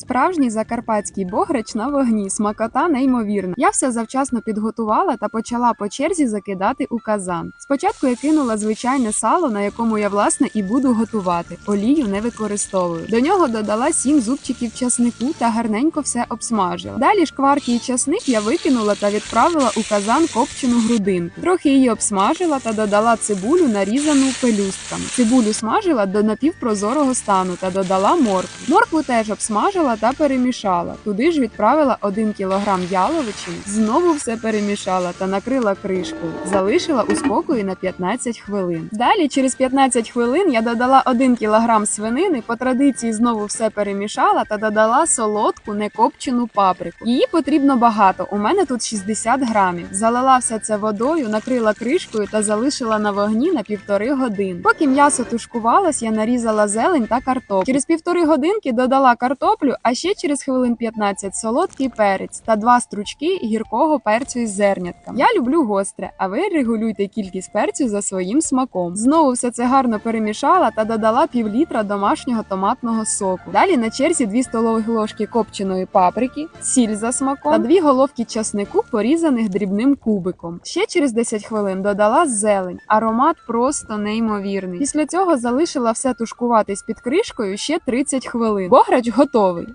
Справжній закарпатський бограч на вогні, смакота неймовірна. Я все завчасно підготувала та почала по черзі закидати у казан. Спочатку я кинула звичайне сало, на якому я власне і буду готувати. Олію не використовую. До нього додала сім зубчиків часнику та гарненько все обсмажила. Далі шкварки і часник я викинула та відправила у казан копчену грудинку. Трохи її обсмажила та додала цибулю, нарізану пелюстками. Цибулю смажила до напівпрозорого стану та додала моркву. Моркву теж обсмажила та перемішала. Туди ж відправила 1 кілограм яловичини, знову все перемішала та накрила кришкою. Залишила у спокої на 15 хвилин. Далі, через 15 хвилин, я додала 1 кілограм свинини. По традиції знову все перемішала та додала солодку некопчену паприку. Її потрібно багато. У мене тут 60 грамів. Залила все це водою, накрила кришкою та залишила на вогні на півтори години. Поки м'ясо тушкувалось, я нарізала зелень та картоплю. Через півтори годинки додала картоплю, а ще через хвилин 15 солодкий перець та два стручки гіркого перцю із зернятками. Я люблю гостре, а ви регулюйте кількість перцю за своїм смаком. Знову все це гарно перемішала та додала півлітра домашнього томатного соку. Далі на черзі 2 столових ложки копченої паприки, сіль за смаком та дві головки часнику, порізаних дрібним кубиком. Ще через 10 хвилин додала зелень. Аромат просто неймовірний. Після цього залишила все тушкуватись під кришкою ще 30 хвилин. Бограч готовий.